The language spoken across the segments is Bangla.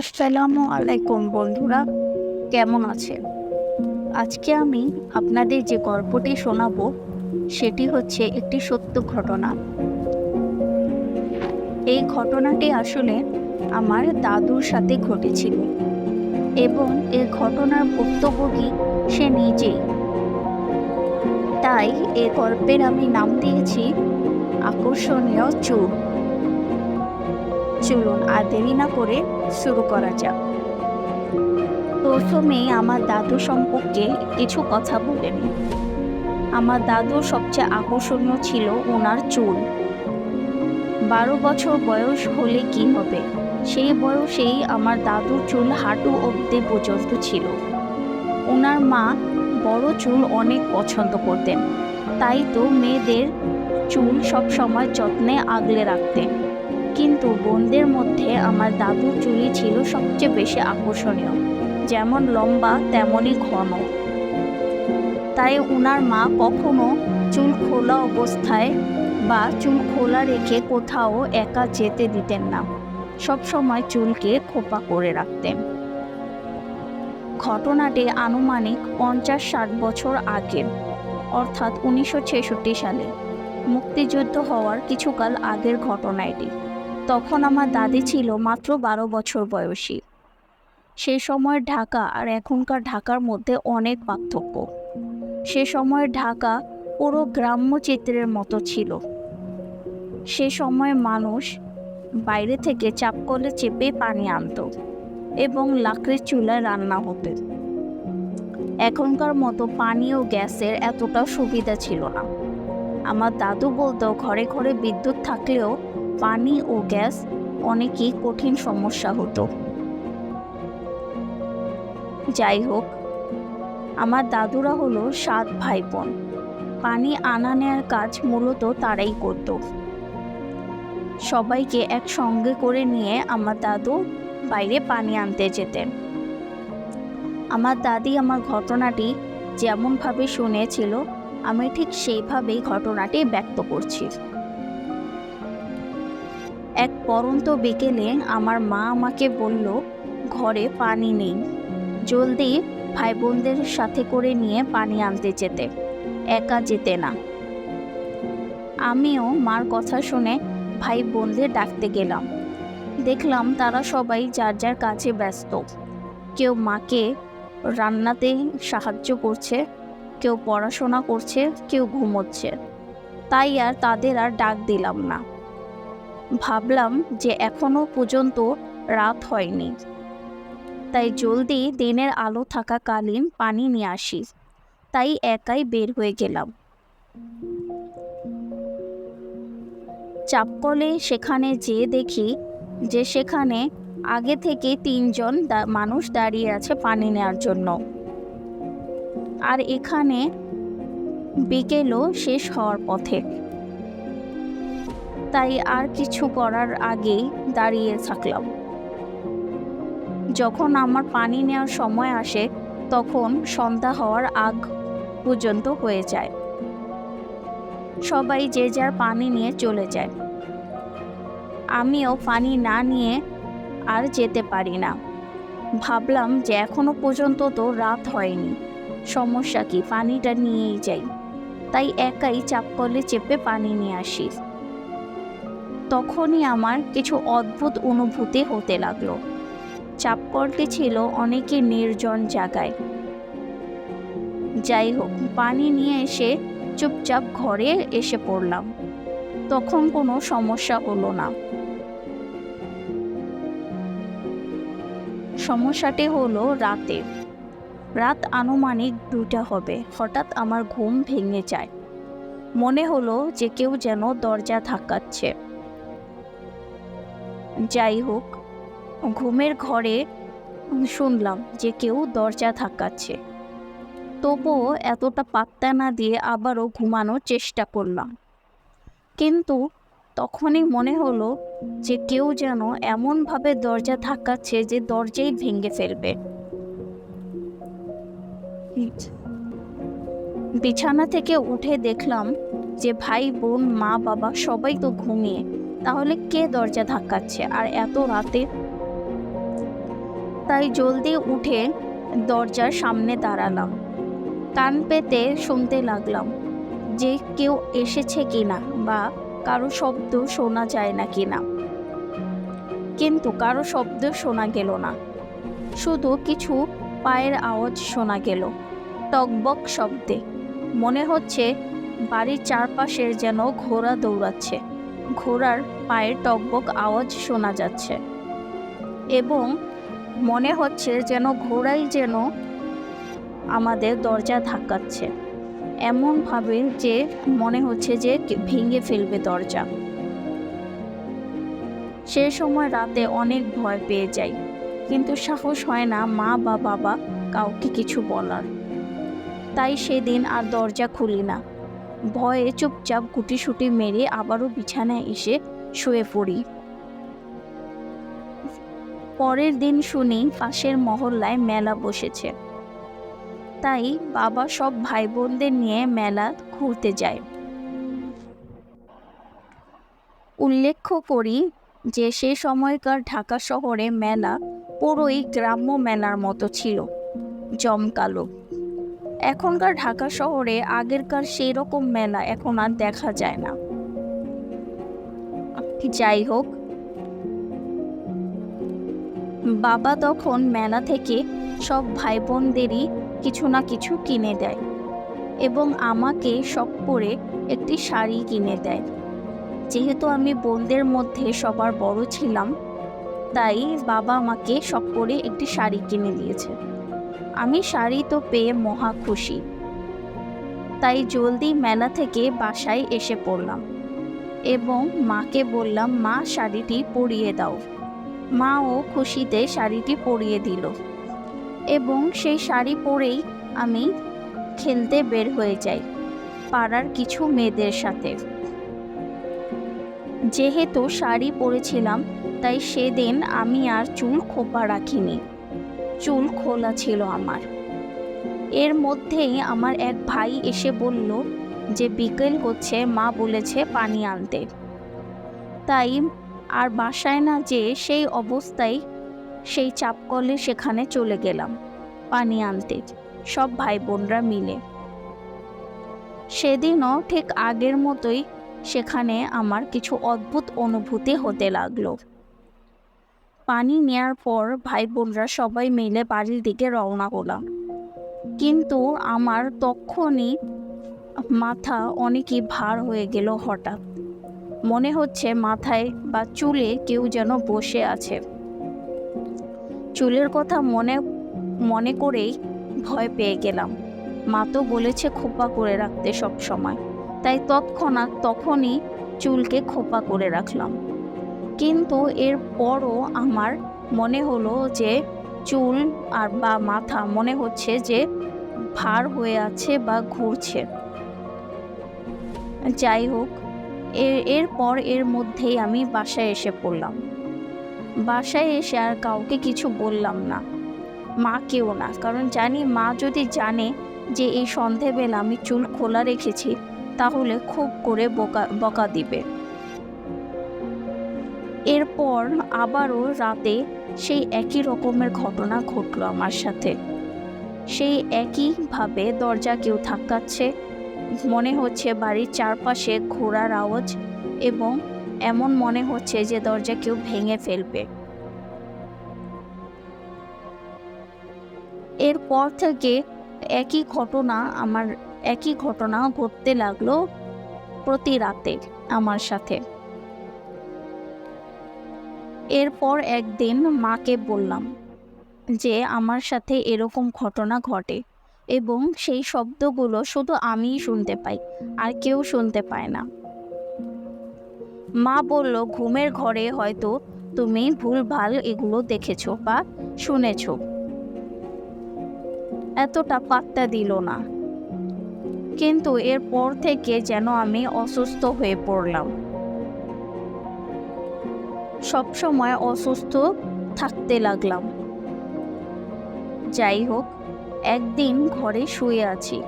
আসসালামু আলাইকুম বন্ধুরা, কেমন আছেন? আজকে আমি আপনাদের যে গল্পটি শোনাব, সেটি হচ্ছে একটি সত্য ঘটনা। এই ঘটনাটি আসলে আমার দাদুর সাথে ঘটেছিল এবং এই ঘটনার ভুক্তভোগী সে নিজেই। তাই এ গল্পের আমি নাম দিয়েছি আকর্ষণীয় চুর। চলুন আর দেরি না করে শুরু করা যাক। প্রথমে আমার দাদু সম্পর্কে কিছু কথা বলে নিই আমার দাদুর সবচেয়ে আকর্ষণীয় ছিল ওনার চুল। বারো বছর বয়স হলে কি হবে? সেই বয়সেই আমার দাদুর চুল হাঁটু অবধি পর্যন্ত ছিল। ওনার মা বড় চুল অনেক পছন্দ করতেন। তাই তো মেয়েদের চুল সবসময় যত্নে আগলে রাখতেন। কিন্তু বোনদের মধ্যে আমার দাদুর চুলই ছিল সবচেয়ে বেশি আকর্ষণীয়। যেমন লম্বা তেমনই ঘন। তাই ওনার মা কখনো চুল খোলা অবস্থায় বা চুল খোলা রেখে কোথাও একা যেতে দিতেন না। সব সময় চুলকে খোপা করে রাখতেন। ঘটনাটি আনুমানিক পঞ্চাশ ষাট বছর আগে, অর্থাৎ উনিশশো ছেষট্টি সালে। মুক্তিযুদ্ধ হওয়ার কিছুকাল আগের ঘটনা এটি। তখন আমার দাদি ছিল মাত্র বারো বছর বয়সী। সে সময়ের ঢাকা আর এখনকার ঢাকার মধ্যে অনেক পার্থক্য। সে সময়ের ঢাকা পুরো গ্রাম্য চিত্রের মতো ছিল। সে সময় মানুষ বাইরে থেকে চাপকলে চেপে পানি আনতো এবং লাকড়ির চুলায় রান্না হতো। এখনকার মতো পানি ও গ্যাসের এতটা সুবিধা ছিল না। আমার দাদু বলতো, ঘরে ঘরে বিদ্যুৎ থাকলেও পানি ও গ্যাস অনেকই কঠিন সমস্যা হতো। যাই হোক, আমার দাদুরা হলো সাত ভাই বোন পানি আনা নেয়ার কাজ মূলত তারাই করত। সবাইকে একসঙ্গে করে নিয়ে আমার দাদু বাইরে পানি আনতে যেতেন। আমার দাদি আমার ঘটনাটি যেমনভাবে শুনেছিল, আমি ঠিক সেইভাবেই ঘটনাটি ব্যক্ত করছি। এক পরন্ত বিকেলে আমার মা আমাকে বলল, ঘরে পানি নেই। জলদি ভাই বোনদের সাথে করে নিয়ে পানি আনতে যেতে। একা যেতে না। আমিও মার কথা শুনে ভাই বোনদের ডাকতে গেলাম। দেখলাম তারা সবাই যার যার কাছে ব্যস্ত। কেউ মাকে রান্নাতে সাহায্য করছে, কেউ পড়াশোনা করছে, কেউ ঘুমোচ্ছে। তাই আর তাদের আর ডাক দিলাম না। ভাবলাম যে এখনও পর্যন্ত রাত হয়নি। তাই জলদি দিনের আলো থাকাকালীন পানি নিয়ে আসি। তাই একাই বের হয়ে গেলাম। চাপকলে সেখানে যেয়ে দেখি যে সেখানে আগে থেকে তিনজন মানুষ দাঁড়িয়ে আছে পানি নেওয়ার জন্য। আর এখানে বিকেলও শেষ হওয়ার পথে। তাই আর কিছু করার আগেই দাঁড়িয়ে থাকলাম। যখন আমার পানি নেওয়ার সময় আসে, তখন সন্ধ্যা হওয়ার আগ পর্যন্ত হয়ে যায়। সবাই যে যার পানি নিয়ে চলে যায়। আমিও পানি না নিয়ে আর যেতে পারি না। ভাবলাম যে এখনও পর্যন্ত তো রাত হয়নি, সমস্যা কি? পানিটা নিয়েই যাই। তাই একাই চাপকলে চেপে পানি নিয়ে আসি। তখনই আমার কিছু অদ্ভুত অনুভূতি হতে লাগল। চাপকলটি ছিল অনেকে নির্জন জায়গায়। যাই হোক, পানি নিয়ে এসে চুপচাপ ঘরে এসে পড়লাম। তখন কোনো সমস্যা হলো না। সমস্যাটি হলো রাতে। রাত আনুমানিক দুটা হবে। হঠাৎ আমার ঘুম ভেঙে যায়। মনে হলো যে কেউ যেন দরজা ধাক্কাচ্ছে। যাই হোক, ঘুমের ঘরে শুনলাম যে কেউ দরজা ধাক্কাচ্ছে। তবুও এতটা পাত্তা না দিয়ে আবারও ঘুমানোর চেষ্টা করলাম। কিন্তু তখনই মনে হলো যে কেউ যেন এমনভাবে দরজা ধাক্কাচ্ছে যে দরজাই ভেঙে ফেলবে। বিছানা থেকে উঠে দেখলাম যে ভাই বোন, মা, বাবা সবাই তো ঘুমিয়ে। তাহলে কে দরজা ধাক্কাচ্ছে? আর এত রাতে? তাই জলদি উঠে দরজার সামনে দাঁড়ালাম। কান পেতে শুনতে লাগলাম যে কেউ এসেছে কিনা বা কারও শব্দ শোনা যায় না কিনা। কিন্তু কারও শব্দ শোনা গেল না। শুধু কিছু পায়ের আওয়াজ শোনা গেল। টকবক শব্দে। মনে হচ্ছে বাড়ির চারপাশের যেন ঘোড়া দৌড়াচ্ছে। ঘোড়ার পায়ের টকবক আওয়াজ শোনা যাচ্ছে এবং মনে হচ্ছে যেন ঘোড়াই যেন আমাদের দরজা ধাক্কাচ্ছে। এমনভাবে যে মনে হচ্ছে যে ভেঙে ফেলবে দরজা। সে সময় রাতে অনেক ভয় পেয়ে যাই, কিন্তু সাহস হয় না মা বা বাবা কাউকে কিছু বলার। তাই সেদিন আর দরজা খুলি না। ভয়ে চুপচাপ গুটিসুটি মেরে আবারও বিছানায় এসে শুয়ে পড়ি। পরের দিন শুনি পাশের মহল্লায় মেলা বসেছে। তাই বাবা সব ভাই বোনদের নিয়ে মেলা ঘুরতে যায়। উল্লেখ্য করি যে সে সময়কার ঢাকা শহরে মেলা পুরোই গ্রাম্য মেলার মতো ছিল। জমকালো। এখনকার ঢাকা শহরে আগেরকার সেই রকম মেলা এখন আর দেখা যায় না। যাই হোক। বাবা তখন মেলা থেকে সব ভাই বোনদেরই কিছু না কিছু কিনে দেয় এবং আমাকে শখ করে একটি শাড়ি কিনে দেয়। যেহেতু আমি বোনদের মধ্যে সবার বড় ছিলাম, তাই বাবা আমাকে শখ করে একটি শাড়ি কিনে দিয়েছে। আমি শাড়ি তো পেয়ে মহা খুশি। তাই জলদি মেলা থেকে বাসায় এসে পড়লাম এবং মাকে বললাম, মা, শাড়িটি পরিয়ে দাও। মাও খুশিতে শাড়িটি পরিয়ে দিল এবং সেই শাড়ি পরেই আমি খেলতে বের হয়ে যাই পাড়ার কিছু মেয়েদের সাথে। যেহেতু শাড়ি পরেছিলাম, তাই সেদিন আমি আর চুল খোপা রাখিনি। চুল খোলা ছিল আমার। এর মধ্যেই আমার এক ভাই এসে বলল যে বিকেল হচ্ছে, মা বলেছে পানি আনতে। তাই আর বাসায় না যে সেই অবস্থায় সেই চাপকলে সেখানে চলে গেলাম পানি আনতে, সব ভাই বোনরা মিলে। সেদিনও ঠিক আগের মতোই সেখানে আমার কিছু অদ্ভুত অনুভূতি হতে লাগল। পানি নেয়ার পর ভাই বোনরা সবাই মিলে বাড়ির দিকে রওনা হলাম। কিন্তু আমার তখনই মাথা অনেকই ভার হয়ে গেল হঠাৎ। মনে হচ্ছে মাথায় বা চুলে কেউ যেন বসে আছে। চুলের কথা মনে মনে করেই ভয় পেয়ে গেলাম। মা তো বলেছে খোপা করে রাখতে সব সময়। তাই তৎক্ষণাৎ তখনই চুলকে খোপা করে রাখলাম। কিন্তু এর পরও আমার মনে হলো যে চুল আর বা মাথা মনে হচ্ছে যে ভার হয়ে আছে বা ঘুরছে। যাই হোক এর এরপর এর মধ্যেই আমি বাসায় এসে পড়লাম। বাসায় এসে আর কাউকে কিছু বললাম না। মাকেও না, কারণ জানি মা যদি জানে যে এই সন্ধেবেলা আমি চুল খোলা রেখেছি, তাহলে খুব করে বকা বকা দিবে। এরপর আবারও রাতে সেই একই রকমের ঘটনা ঘটলো আমার সাথে। সেই একইভাবে দরজা কেউ ধাক্কাচ্ছে, মনে হচ্ছে বাড়ির চারপাশে ঘোড়ার আওয়াজ এবং এমন মনে হচ্ছে যে দরজা কেউ ভেঙে ফেলবে। এরপর থেকে একই ঘটনা আমার, একই ঘটনা ঘটতে লাগল প্রতি রাতে আমার সাথে। এরপর একদিন মাকে বললাম যে, আমার সাথে এরকম ঘটনা ঘটে এবং সেই শব্দগুলো শুধু আমিই শুনতে পাই, আর কেউ শুনতে পায় না। মা বলল, ঘুমের ঘরে হয়তো তুমি ভুলভাল এগুলো দেখেছ বা শুনেছো। এতটা পাত্তা দিল না। কিন্তু এরপর থেকে যেন আমি অসুস্থ হয়ে পড়লাম। সবসময় অসুস্থ থাকতে লাগলাম। যাই হোক, একদিন ঘরে শুয়ে আছি।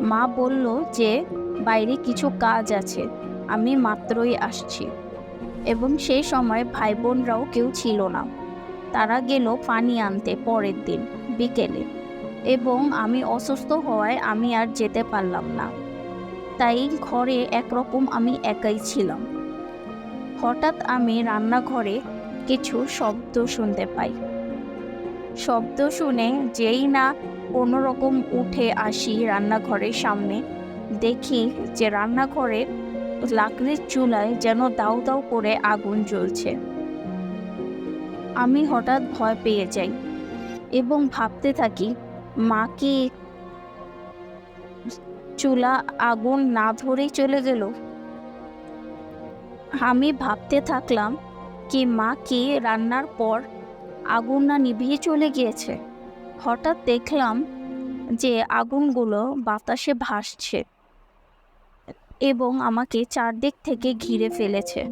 মা বলল যে, বাইরে কিছু কাজ আছে, আমি মাত্রই আসছি। এবং সেই সময় ভাই বোনরাও কেউ ছিল না। তারা গেল পানি আনতে পরের দিন, বিকেলে। এবং আমি অসুস্থ হওয়ায় আমি আর যেতে পারলাম না। তাই ঘরে একরকম আমি একাই ছিলাম। হঠাৎ আমি রান্নাঘরে কিছু শব্দ শুনতে পাই। শব্দ শুনে যেই না কোনো রকম উঠে আসি রান্নাঘরের সামনে, দেখি যে রান্নাঘরে লাকড়ির চুলায় যেন দাউ দাউ করে আগুন জ্বলছে। আমি হঠাৎ ভয় পেয়ে যাই এবং ভাবতে থাকি, মা কি চুলা আগুন না ধরেই চলে গেল? আমি ভাবতে থাকলাম কি মা কি রান্নার পর আগুন না নিভিয়ে চলে গিয়েছে। হঠাৎ দেখলাম যে আগুনগুলো বাতাসে ভাসছে এবং আমাকে চারদিক থেকে ঘিরে ফেলেছে।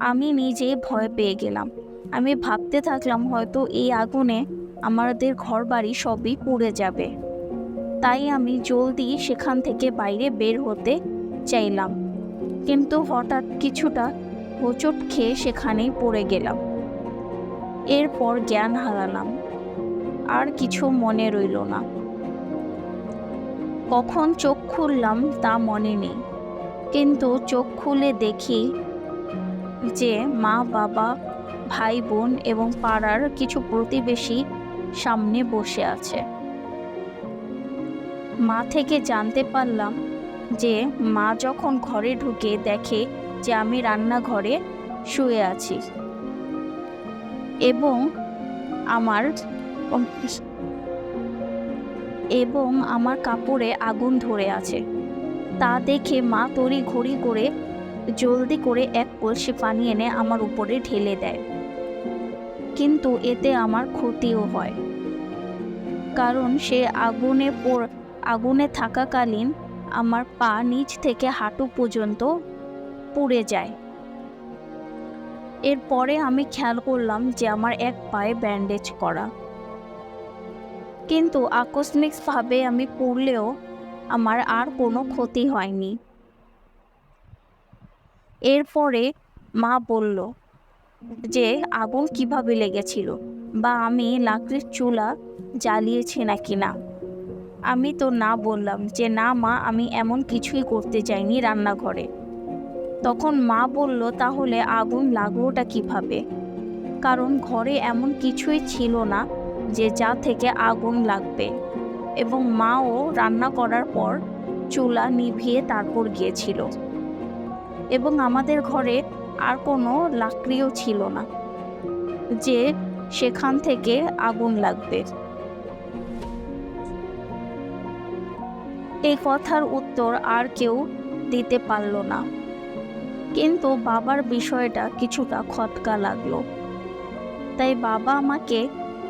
আমি নিজে ভয় পেয়ে গেলাম। আমি ভাবতে থাকলাম হয়তো এই আগুনে আমাদের ঘরবাড়ি সবই পুড়ে যাবে। তাই আমি জলদি সেখান থেকে বাইরে বের হতে চাইলাম। কিন্তু হঠাৎ কিছুটা হোঁচট খেয়ে সেখানেই পড়ে গেলাম। এরপর জ্ঞান হারালাম। আর কিছু মনে রইল না। কখন চোখ খুললাম তা মনে নেই। কিন্তু চোখ খুলে দেখি যে মা, বাবা ভাই বোন এবং পাড়ার কিছু প্রতিবেশী সামনে বসে আছে। মা থেকে জানতে পারলাম যে মা যখন ঘরে ঢুকে দেখে যে আমি রান্নাঘরে শুয়ে আছি এবং আমার এবং আমার কাপড়ে আগুন ধরে আছে, তা দেখে মা তড়ি ঘড়ি করে জলদি করে এক কলসি পানি এনে আমার উপরে ঢেলে দেয়। কিন্তু এতে আমার ক্ষতিও হয়। কারণ সে আগুনে আগুনে থাকাকালীন আমার পা নিচ থেকে হাঁটু পর্যন্ত পুড়ে যায়। এরপরে আমি খেয়াল করলাম যে আমার এক পায়ে ব্যান্ডেজ করা। কিন্তু আকস্মিকভাবে আমি পড়লেও আমার আর কোনো ক্ষতি হয়নি। এরপরে মা বলল যে, আগুন কীভাবে লেগেছিল? বা আমি লাকড়ির চুলা জ্বালিয়েছি নাকি না? আমি তো না বললাম যে না, মা, আমি এমন কিছুই করতে চাইনি রান্নাঘরে। তখন মা বলল, তাহলে আগুন লাগলোটা কীভাবে? কারণ ঘরে এমন কিছুই ছিল না যে যা থেকে আগুন লাগবে। এবং মাও রান্না করার পর চুলা নিভিয়ে তারপর গিয়েছিল। এবং আমাদের ঘরে আর কোনো লাকড়িও ছিল না যে সেখান থেকে আগুন লাগবে। এই কথার উত্তর আর কেউ দিতে পারল না। কিন্তু বাবার বিষয়টা কিছুটা খটকা লাগল। তাই বাবা আমাকে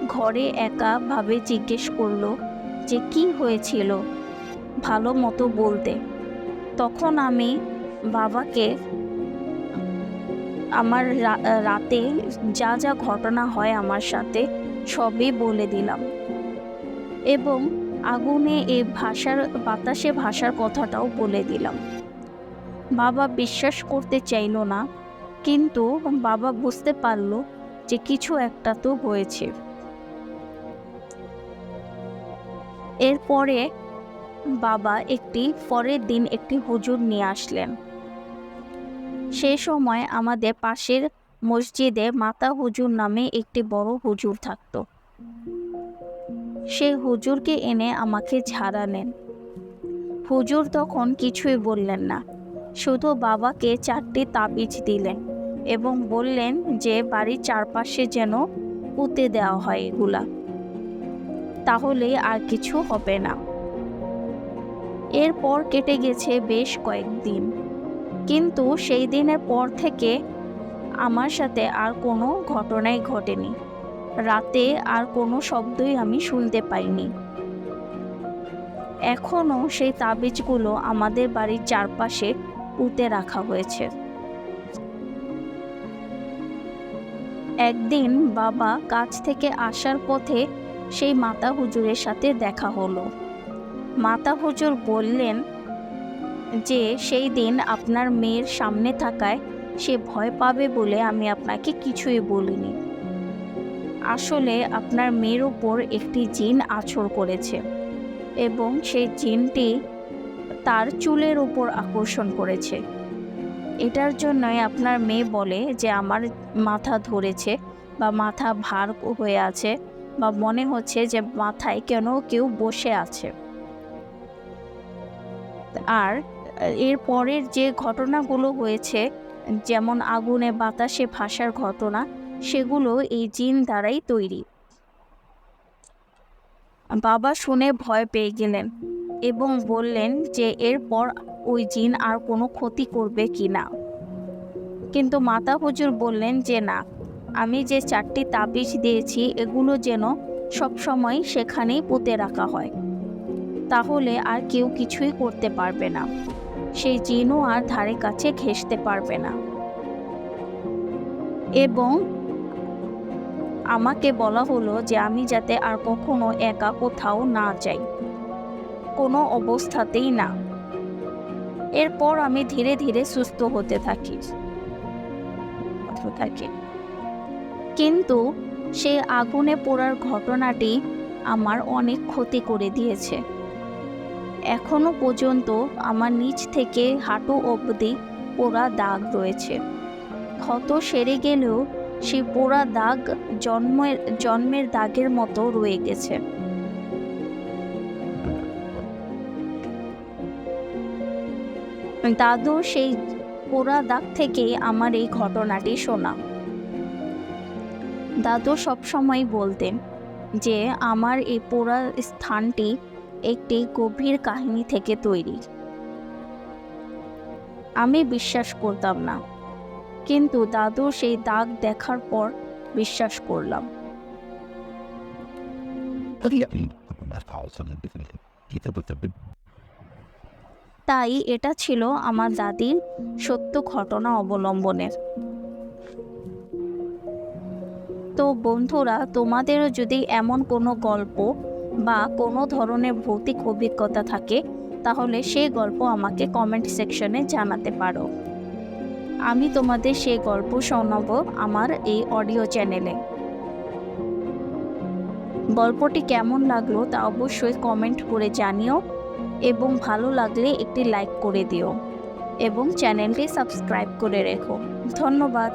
ঘরে একাভাবে জিজ্ঞেস করল যে কি হয়েছিল ভালো মতো বলতে। তখন আমি বাবাকে আমার রাতে যা যা ঘটনা হয় আমার সাথে সবই বলে দিলাম। এবং আগুনে এ ভাষার, বাতাসে ভাষার কথাটাও বলে দিলাম। বাবা বিশ্বাস করতে চাইল না, কিন্তু বাবা বুঝতে পারল যে কিছু একটা তো হয়েছে। এরপরে বাবা একটি, পরের দিন একটি হুজুর নিয়ে আসলেন। সে সময় আমাদের পাশের মসজিদে মাতা হুজুর নামে একটি বড় হুজুর থাকতো। সে হুজুরকে এনে আমাকে ঝাড়ালেন হুজুর তখন কিছুই বললেন না, শুধু বাবাকে চারটি তাবিজ দিলেন এবং বললেন যে, বাড়ির চারপাশে যেন পুঁতে দেওয়া হয় এগুলা। তাহলে আর কিছু হবে না। এরপর কেটে গেছে বেশ কয়েকদিন। কিন্তু সেই দিনের পর থেকে আমার সাথে আর কোনো ঘটনাই ঘটেনি। রাতে আর কোনো শব্দই আমি শুনতে পাইনি। এখনও সেই তাবিজগুলো আমাদের বাড়ির চারপাশে পুঁতে রাখা হয়েছে। একদিন বাবা কাজ থেকে আসার পথে সেই মাতা হুজুরের সাথে দেখা হলো। মাতা হুজুর বললেন যে, সেই দিন আপনার মেয়ের সামনে থাকায় সে ভয় পাবে বলে আমি আপনাকে কিছুই বলিনি। আসলে আপনার মেয়ের উপর একটি জিন আছর করেছে এবং সেই জিনটি তার চুলের উপর আকর্ষণ করেছে। এটার জন্যই আপনার মেয়ে বলে যে আমার মাথা ধরেছে বা মাথা ভার হয়ে আছে বা মনে হচ্ছে যে মাথায় কেন কেউ বসে আছে। আর এর পরের যে ঘটনাগুলো হয়েছে, যেমন আগুনে বাতাসে ভাসার ঘটনা সেগুলো এই জিন দ্বারাই তৈরি। বাবা শুনে ভয় পেয়ে গেলেন এবং বললেন যে এরপর ওই জিন আর কোনো ক্ষতি করবে কি না। কিন্তু মাতা হুজুর বললেন যে না, আমি যে চারটি তাবিজ দিয়েছি, এগুলো যেন সবসময় সেখানেই পুঁতে রাখা হয়। তাহলে আর কেউ কিছুই করতে পারবে না। সেই জিনও আর ধারে কাছে ঘেঁষতে পারবে না। এবং আমাকে বলা হলো যে আমি যাতে আর কখনো একা কোথাও না যাই। কোনো অবস্থাতেই না। এরপর আমি ধীরে ধীরে সুস্থ হতে থাকি। থাকি। কিন্তু সে আগুনে পোড়ার ঘটনাটি আমার অনেক ক্ষতি করে দিয়েছে। এখনও পর্যন্ত আমার নিচ থেকে হাঁটু অবধি পোড়া দাগ রয়েছে। ক্ষত সেরে গেলেও সেই পোড়া দাগ জন্মের জন্মের দাগের মতো রয়ে গেছে। দাদু, সেই পোড়া দাগ থেকেই আমার এই ঘটনাটি শোনা। দাদু সবসময় বলতেন যে, আমার এই পোড়া স্থানটি একটি গভীর কাহিনী থেকে তৈরি। আমি বিশ্বাস করতাম না। কিন্তু দাদুর সেই দাগ দেখার পর বিশ্বাস করলাম। তাই এটা ছিল আমার দাদির সত্য ঘটনা অবলম্বনের। তো বন্ধুরা, তোমাদেরও যদি এমন কোনো গল্প বা কোনো ধরনের ভৌতিক অভিজ্ঞতা থাকে, তাহলে সেই গল্প আমাকে কমেন্ট সেকশনে জানাতে পারো। আমি তোমাদের সেই গল্প শোনাব আমার এই অডিও চ্যানেলে। গল্পটি কেমন লাগল তা অবশ্যই কমেন্ট করে জানিও এবং ভালো লাগলে একটি লাইক করে দিও এবং চ্যানেলটি সাবস্ক্রাইব করে রেখো। ধন্যবাদ।